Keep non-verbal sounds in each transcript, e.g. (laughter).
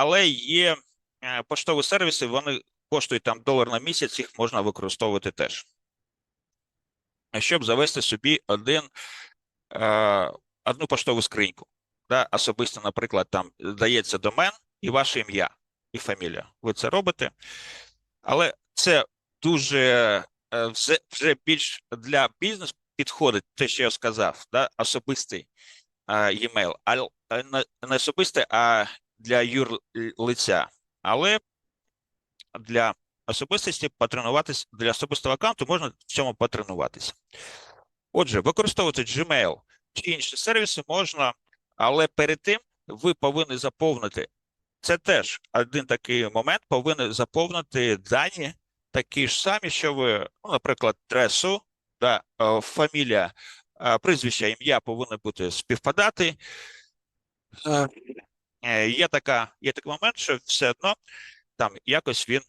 але є е, поштові сервіси, вони коштують там долар на місяць, їх можна використовувати теж. Щоб завести собі один, е, одну поштову скриньку. Да, особисто, наприклад, там дається домен і ваше ім'я і фамілія. Ви це робите, але це дуже е, вже, більш для бізнесу підходить те, що я сказав, да, особистий е, e-mail, а не особистий, а для юрлиця. Але для особистості потренуватися, для особистого аккаунту можна в цьому потренуватися. Отже, використовувати Gmail чи інші сервіси можна, але перед тим ви повинні заповнити. Це теж один такий момент, повинні заповнити дані такі ж самі, що ви, ну, наприклад, адресу, да, е, фамілія, е, прізвище, ім'я повинні бути співпадати. Е, е, Є така, є такий момент, що все одно там якось він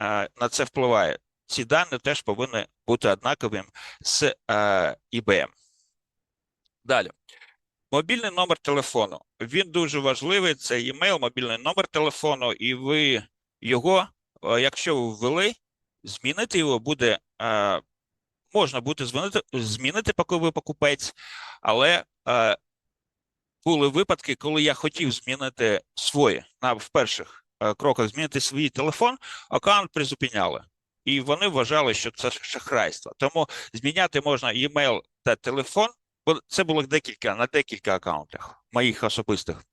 е, на це впливає. Ці дані теж повинні бути однаковим з е, IBM. Далі. Мобільний номер телефону. Він дуже важливий. Це емейл, мобільний номер телефону, і ви його, е, якщо ви ввели, змінити його буде. е, Можна буде змінити, змінити, поки ви покупець, але е, були випадки, коли я хотів змінити своє на в перших е, кроках змінити свій телефон, аккаунт призупиняли. І вони вважали, що це шахрайство. Тому зміняти можна e-mail та телефон, бо це було декілька на декілька аккаунтах моїх особистих.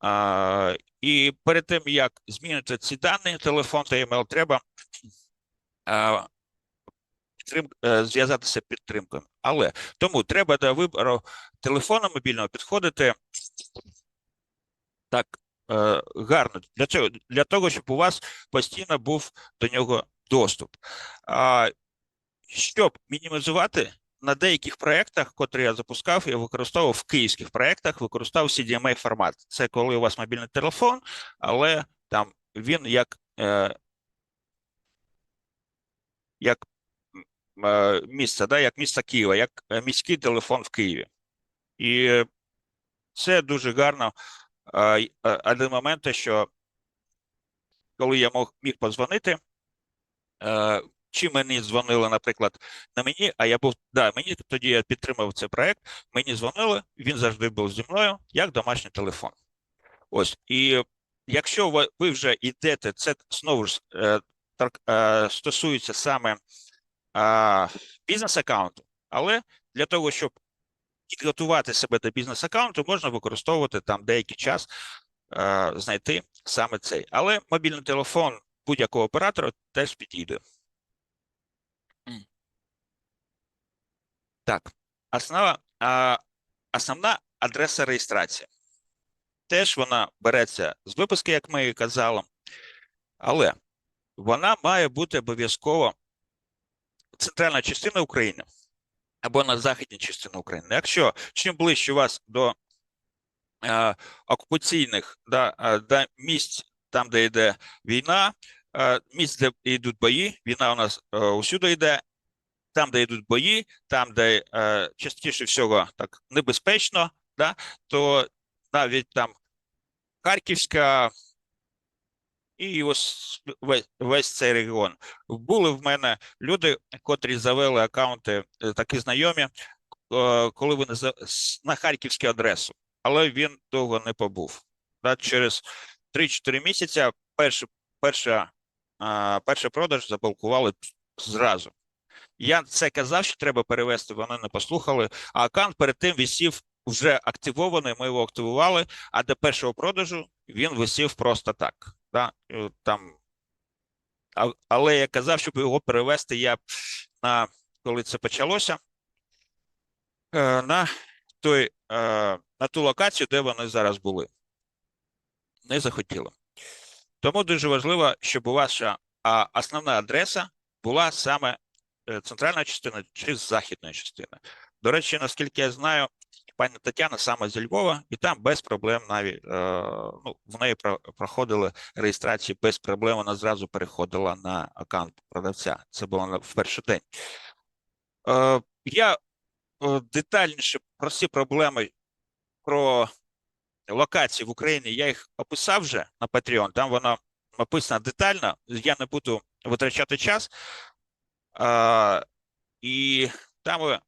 А, і перед тим, як змінити ці дані, телефон та e-mail, треба а, підтрим, е, зв'язатися підтримкою. Але тому треба до вибору телефону мобільного підходити так е, гарно для цього, для того, щоб у вас постійно був до нього доступ. А, щоб мінімізувати на деяких проєктах, котрі я запускав, я використовував в київських проєктах, використовував CDMA формат. Це коли у вас мобільний телефон, але там він як, е, як е, да, як місто Києва, як е, міський телефон в Києві. І це дуже гарно. Е, Один момент, що коли я міг подзвонити, чи мені дзвонили, наприклад, на мені, а я був, да, мені тоді я підтримав цей проект, мені дзвонили, він завжди був зі мною, як домашній телефон. Ось, і якщо ви, вже йдете, це знову ж стосується саме бізнес-аккаунту, але для того, щоб підготувати себе до бізнес-аккаунту, можна використовувати там деякий час, знайти саме цей. Але мобільний телефон будь-якого оператора теж підійде. Так, основа, а, основна адреса реєстрації. Теж вона береться з виписки, як ми і казали, але вона має бути обов'язково центральна частина України або на західній частині України. Якщо чим ближче вас до е, окупаційних да, е, да, місць, там, де йде війна, е, місць, де йдуть бої, війна у нас е, усюди йде, там, де йдуть бої, там, де е, частіше всього так небезпечно, да, то навіть там Харківська і ось весь, цей регіон. Були в мене люди, котрі завели аккаунти, е, такі знайомі, е, коли вони на харківську адресу, але він довго не побув. Через 3-4 місяці перший, перша, а, перший продаж заблокували зразу. Я це казав, що треба перевести, вони не послухали. А аккаунт перед тим висів вже активований, ми його активували, а до першого продажу він висів просто так. Да? е, Там, але я казав, щоб його перевести, я на коли це почалося, е, на той, е, на ту локацію, де вони зараз були. Не захотіли. Тому дуже важливо, щоб ваша основна адреса була саме центральна частина чи з західної частини. До речі, наскільки я знаю, пані Тетяна саме зі Львова, і там без проблем навіть е, ну, в неї про- проходили реєстрації без проблем. Вона зразу переходила на аккаунт продавця. Це було в перший день. Е, я е, детальніше про ці проблеми про локацій в Україні, я їх описав вже на Patreon, там воно описано детально, я не буду витрачати час. І там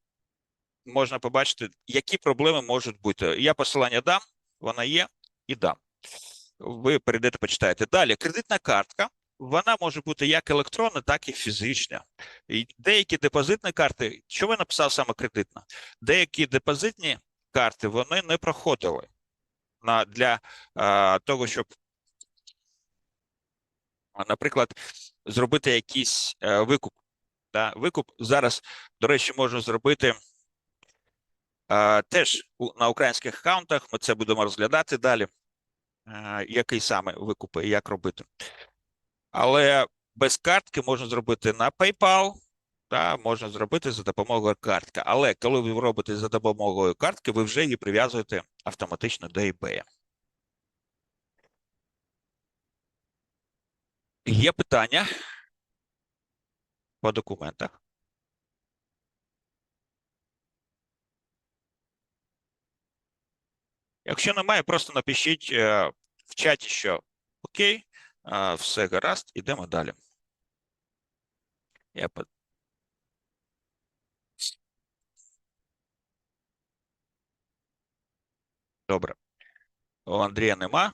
можна побачити, які проблеми можуть бути. Я посилання дам, вона є і дам. Ви перейдете, почитаєте. Далі, кредитна картка. Вона може бути як електронна, так і фізична. І деякі депозитні карти, що ви написав саме кредитна? Деякі депозитні карти вони не проходили на, для а, того, щоб, наприклад, зробити якийсь а, викуп. Да? Викуп зараз, до речі, можна зробити теж на українських аккаунтах. Ми це будемо розглядати далі. Який саме викупи і як робити. Але без картки можна зробити на PayPal, та можна зробити за допомогою картки. Але коли ви робите за допомогою картки, ви вже її прив'язуєте автоматично до eBay. Є питання по документах. Якщо немає, просто напишіть е, в чаті, що окей, все гаразд, ідемо далі. Я по- Добре. У Андрія нема.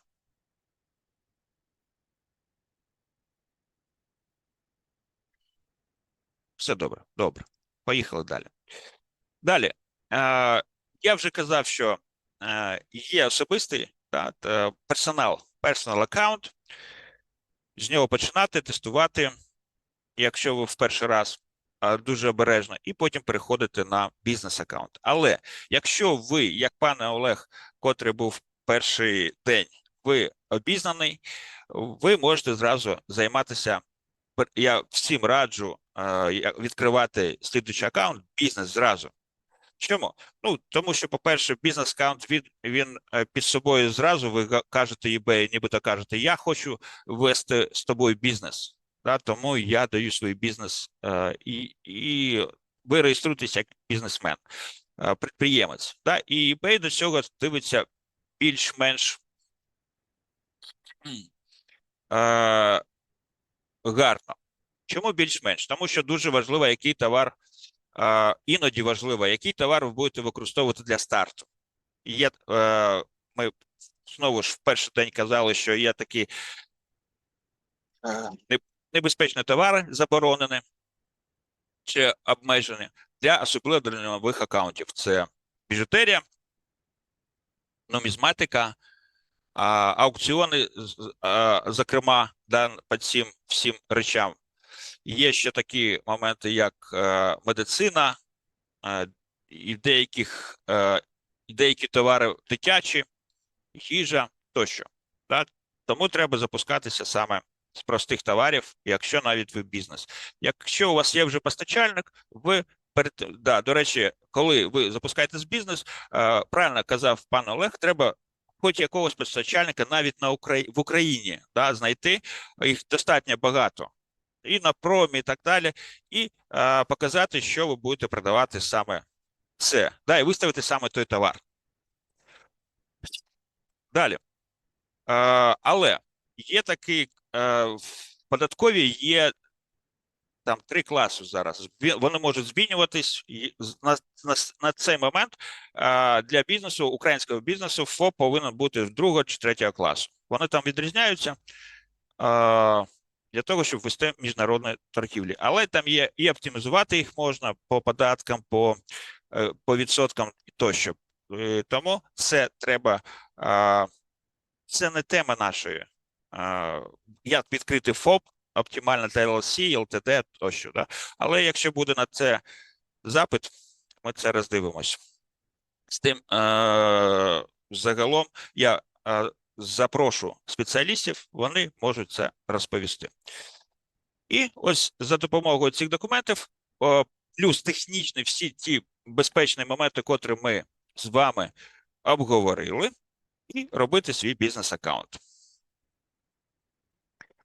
Все добре, добре. Поїхали далі. Далі. Е, я вже казав, що є особистий та, та, персонал, персонал аккаунт. З нього починати тестувати, якщо ви в перший раз е, дуже обережно, і потім переходити на бізнес аккаунт. Але якщо ви, як пане Олег, котрий був перший день, ви обізнаний, ви можете зразу займатися. Я всім раджу е, відкривати слідуючий аккаунт, бізнес зразу. Чому? Ну, тому що, по-перше, бізнес-аккаунт він, він е, під собою зразу ви кажете eBay, нібито кажете, я хочу вести з тобою бізнес. Да, тому я даю свій бізнес е, і, і ви реєструєтесь як бізнесмен, е, підприємець. Да, і eBay до цього дивиться більш-менш е, гарно. Чому більш-менш? Тому що дуже важливо, який товар, іноді важливо, який товар ви будете використовувати для старту. Є, е, ми знову ж в перший день казали, що є такі е, небезпечні товари заборонені чи обмежені для особливо для нових аккаунтів. Це біжутерія, нумізматика, аукціони, зокрема, да, по цим всім речам. Є ще такі моменти, як е, медицина, е, і деяких, е, деякі товари дитячі, їжа тощо. Да? Тому треба запускатися саме з простих товарів, якщо навіть ви бізнес. Якщо у вас є вже постачальник, ви перед да, до речі, коли ви запускаєте з бізнес, правильно казав пан Олег, треба хоч якогось постачальника навіть на Украї... в Україні да, знайти. Їх достатньо багато. І на промі, і так далі, і е, показати, що ви будете продавати саме це. Да, і виставити саме той товар. Далі. Е, але є такий е, в податковій є там три класи зараз. Вони можуть змінюватись на, на, на цей момент е, для бізнесу, українського бізнесу, ФОП повинен бути другого чи третього класу. Вони там відрізняються е, для того, щоб вести міжнародні торгівлі. Але там є і оптимізувати їх можна по податкам, по, е, по відсоткам тощо. Е, Тому це треба. Це не тема нашої. Як відкрити ФОП, оптимальна та LLC, LTD тощо. Да? Але якщо буде на це запит, ми це роздивимось. З тим, е, загалом я запрошу спеціалістів, вони можуть це розповісти. І ось за допомогою цих документів, плюс технічні всі ті безпечні моменти, котрі ми з вами обговорили, і робити свій бізнес-аккаунт.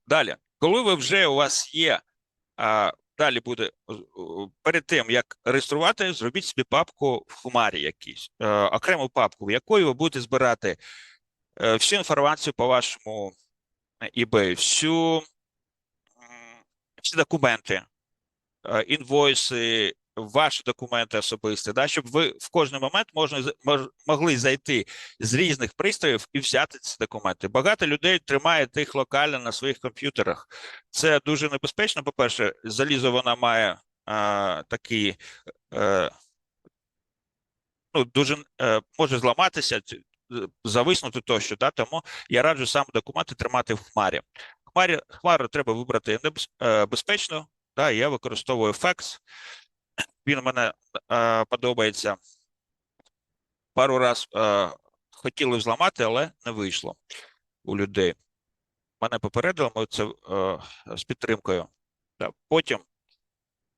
Далі, коли ви вже у вас є, а, далі буде перед тим, як реєструвати, зробіть собі папку в Хумарі якійсь, е, окрему папку, в якої ви будете збирати всю інформацію по вашому eBay, всю, м, всі документи, е, інвойси, ваші документи особисті, да, щоб ви в кожний момент можна, могли зайти з різних пристроїв і взяти ці документи. Багато людей тримає їх локально на своїх комп'ютерах. Це дуже небезпечно. По-перше, залізо вона має а, такий, е, ну, дуже е, може зламатися, е, зависнути тощо. Да? Тому я раджу сам документи тримати в хмарі. Хмарі, хмару треба вибрати е, безпечно. Да? Я використовую FX. Він мене е, подобається. Пару раз е, хотіли взламати, але не вийшло у людей. Мене попередили, ми це е, з підтримкою. Да. Потім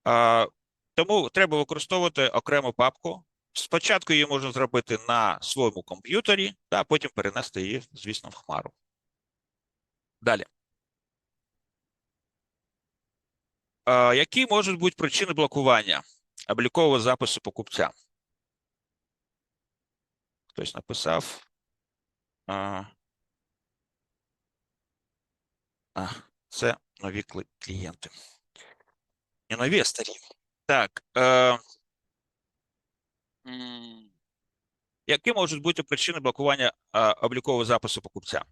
е, тому треба використовувати окрему папку. Спочатку її можна зробити на своєму комп'ютері, а потім перенести її, звісно, в хмару. Далі. Які можуть бути причини блокування облікового запису покупця? Хтось написав. А, це нові клієнти. Не нові, а старі. Так. Е, які можуть бути причини блокування облікового запису покупця?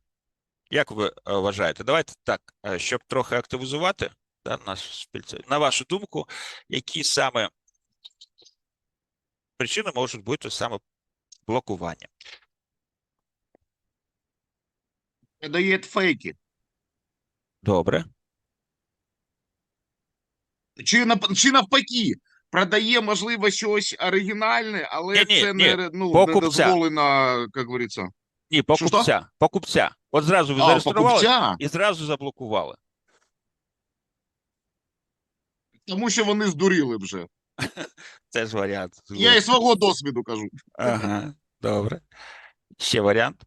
Як ви е, вважаєте? Давайте так, е, щоб трохи активізувати да, наш спільце. На вашу думку, які саме причини можуть бути саме блокування? Продает фейки. Добре. Чи, чи навпаки, продає, можливо, щось оригінальне, але Ні-ні, це ні, не, ну, покупця. не дозволено, як говориться. Ні, Що, що? покупця. Покупця. От зразу ви А, зареєстрували покупця, і зразу заблокували. тому що вони здуріли вже. (laughs) Це ж варіант. Я і свого досвіду кажу. Ага, добре. Ще варіант.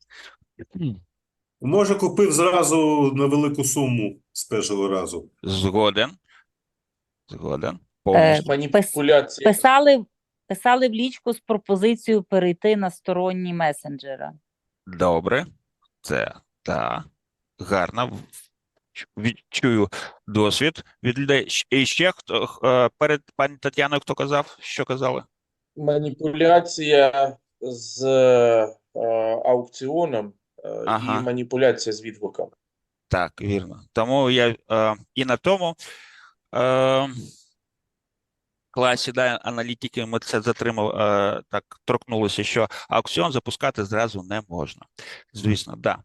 (clears throat) Може, купив зразу на велику суму з першого разу. Згоден. Згоден. Е, Повністю. Маніпуляція. Писали, писали в лічку з пропозицією перейти на сторонні месенджера. Добре. Це так. Гарно. Відчую досвід від людей. І ще хто е, перед пані Тетяною хто казав? Що казали? Маніпуляція з е, аукціоном е, Ага. і маніпуляція з відгуком. Так, вірно. Тому я е, і на тому е, класі да, аналітики ми це затримав, е, так торкнулося, що аукціон запускати зразу не можна. Звісно, да.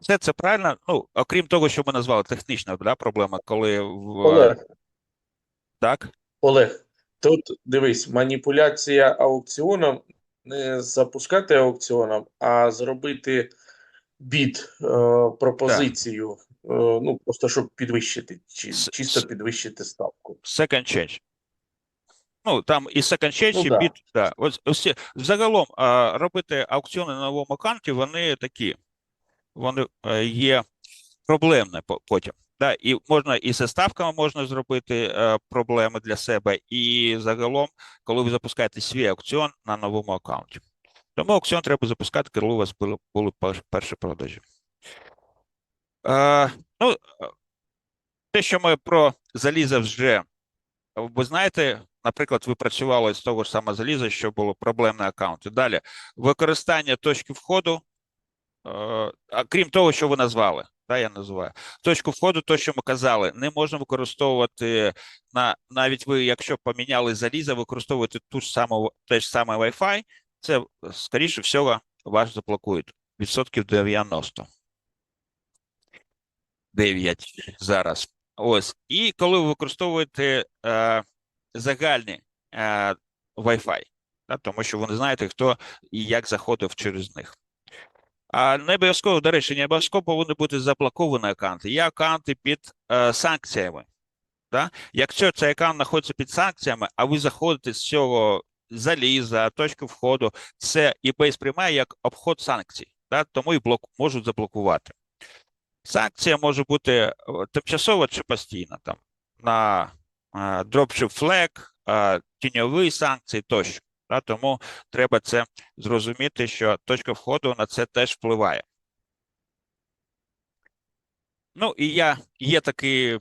Все це правильно. Ну, окрім того, що ми назвали технічна да, проблема, коли в Олег, так, Олег, тут дивись, маніпуляція аукціоном не запускати аукціоном, а зробити бід, е, пропозицію, е, ну просто щоб підвищити, чи, чисто підвищити ставку. second change. Ну, там і change, Ну, да. да. Ось, ось загалом а, робити аукціони на новому аккаунті, вони такі, вони е, є проблемне потім. Да, і можна і зі ставками можна зробити е, проблеми для себе, і загалом, коли ви запускаєте свій аукціон на новому аккаунті. Тому аукціон треба запускати, коли у вас були, були перші продажі. Е, ну, е, те, що ми про залізо вже ви знаєте, наприклад, ви працювали з того ж самого заліза, що було проблемне аккаунти. Далі використання точки входу, е, а крім того, що ви назвали, да, я називаю точку входу, то, що ми казали, не можна використовувати на навіть ви, якщо поміняли залізо, використовувати ту ж саму те ж саме Wi-Fi, це скоріше всього вас заблокують відсотків 90. 9 зараз. Ось. І коли ви використовуєте е, загальні е, Wi-Fi, да, тому що ви не знаєте, хто і як заходив через них. А не обов'язково, до речі, не обов'язково повинні бути заблоковані аккаунти. Є аккаунти під е, санкціями. Да? Якщо цей аккаунт знаходиться під санкціями, а ви заходите з цього заліза, точки входу, це eBay сприймає як обход санкцій, да? тому і блок, можуть заблокувати. Санкція може бути е, тимчасова чи постійна, там, на dropship flag, тіньові санкції тощо. Тому треба це зрозуміти, що точка входу на це теж впливає. Ну, і я є такий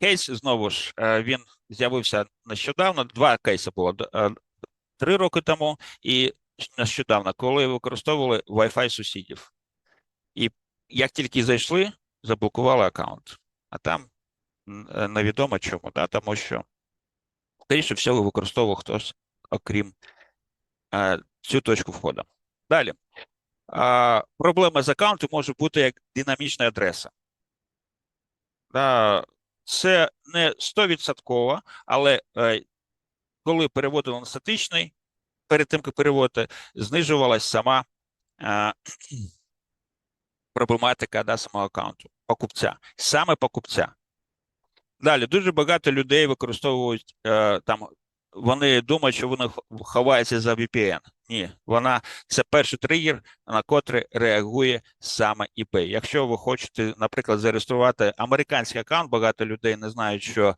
кейс, знову ж, е, він з'явився нещодавно. Два кейси було е, три роки тому і нещодавно, коли використовували Wi-Fi сусідів. І як тільки зайшли, заблокували аккаунт. А там невідомо чому, да? тому що, скоріше всього, використовував хтось, окрім е, цю точку входу. Далі. А, проблема з аккаунту може бути як динамічна адреса. Да, це не 100%, але е, коли переводили на статичний, перед тим, як переводити, знижувалась сама е, (clears throat) проблематика да, самого аккаунту, покупця, саме покупця. Далі дуже багато людей використовують е, там. Вони думають, що вони ховаються за VPN. Ні, вона це перший тригер, на котрий реагує саме IP. Якщо ви хочете, наприклад, зареєструвати американський аккаунт, багато людей не знають, що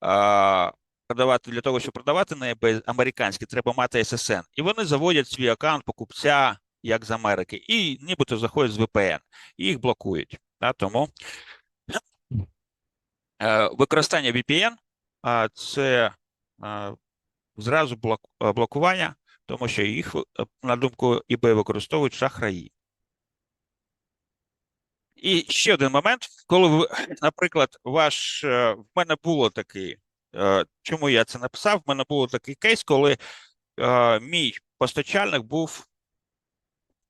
а, продавати для того, щоб продавати на eBay американський, треба мати SSN. І вони заводять свій аккаунт покупця як з Америки, і нібито заходять з VPN, і їх блокують. Да, тому використання VPN це е, зразу е, блокування, тому що їх, е, на думку eBay, використовують шахраї. І ще один момент, коли ви, наприклад, ваш е, в мене було такий, е, чому я це написав? В мене було такий кейс, коли е, мій постачальник був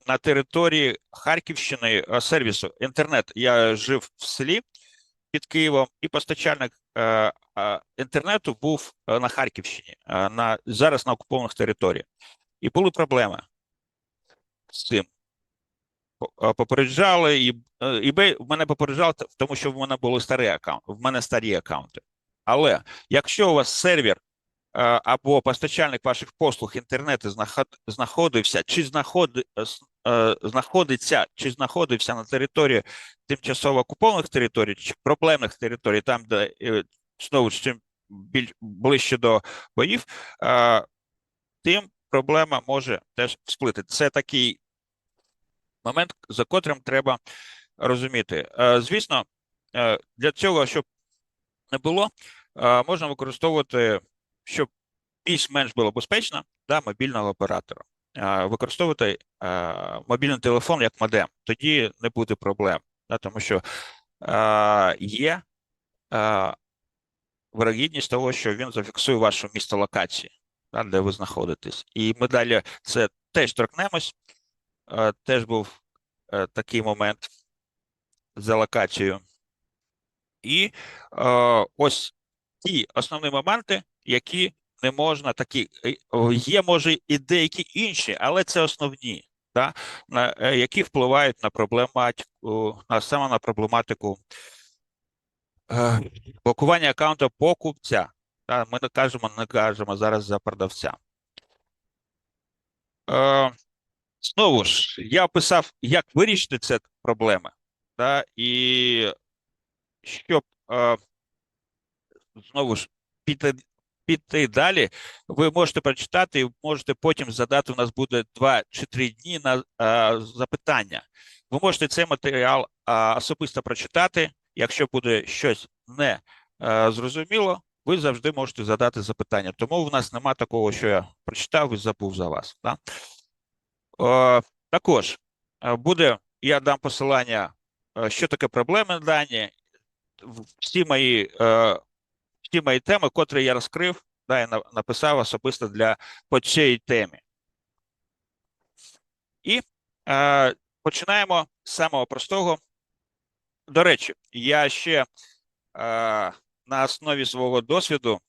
на території Харківщини е, сервісу інтернет. Я жив в селі під Києвом, і постачальник е, е, інтернету був е, на Харківщині, е, на зараз на окупованих територіях. І були проблеми з цим. Е, Попереджали, і е, eBay мене попереджав, тому що в мене були старі аккаунти, в мене старі аккаунти. Але якщо у вас сервер або постачальник ваших послуг інтернету знаходився, чи знаходи, знаходиться, чи знаходився на території тимчасово окупованих територій, чи проблемних територій, там, де е, знову ж чим біль, ближче до боїв, е, тим проблема може теж всплити. Це такий момент, за котрим треба розуміти. Е, Звісно, е, для цього, щоб не було, е, можна використовувати, щоб більш-менш було безпечно, да, мобільного оператора. Використовувати мобільний телефон як модем, тоді не буде проблем, тому що є вирогідність того, що він зафіксує вашу місце локації, де ви знаходитесь. І ми далі це теж торкнемось. Теж був е, такий момент за локацією. І ось ті основні моменти, які не можна такі, е, є, може, і деякі інші, але це основні, да, на, е, які впливають на проблематику, на саме на проблематику е, блокування аккаунту покупця. Да, ми не кажемо, не кажемо зараз за продавця. Е, Знову ж, я описав, як вирішити ці проблеми, да, і щоб е, знову ж піти, піти далі, ви можете прочитати і можете потім задати. У нас буде два чи три дні на е, запитання. Ви можете цей матеріал е, особисто прочитати. Якщо буде щось не е, зрозуміло, ви завжди можете задати запитання. Тому в нас нема такого, що я прочитав і забув за вас. Да? Е, також буде, я дам посилання, що таке проблемні дані, всі мої, всі мої теми, котрі я розкрив, да, я написав особисто для по цій темі. І е, починаємо з самого простого. До речі, я ще е, на основі свого досвіду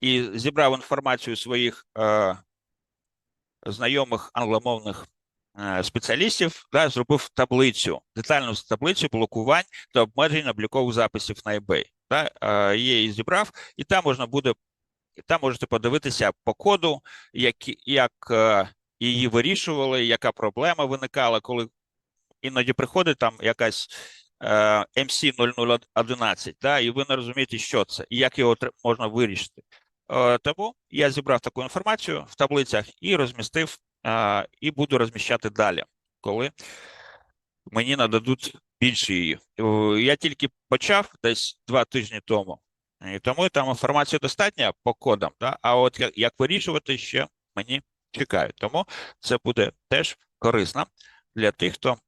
і зібрав інформацію своїх е, знайомих англомовних спеціалістів, да, зробив таблицю, детальну таблицю блокувань та обмежень облікових записів на eBay. Да, е, її зібрав, і там можна буде, там можете подивитися по коду, як, як е, її вирішували, яка проблема виникала, коли іноді приходить там якась е, MC 0011, да, і ви не розумієте, що це, і як його можна вирішити. Е, Тому я зібрав таку інформацію в таблицях і розмістив, е, і буду розміщати далі. коли мені нададуть більше її. Я тільки почав десь два тижні тому, і тому там інформації достатньо по кодам, да? а от як, як вирішувати ще мені чекають. Тому це буде теж корисно для тих, хто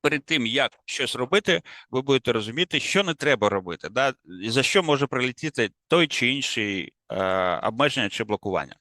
перед тим, як щось робити, ви будете розуміти, що не треба робити, да? і за що може прилетіти той чи інший е, обмеження чи блокування.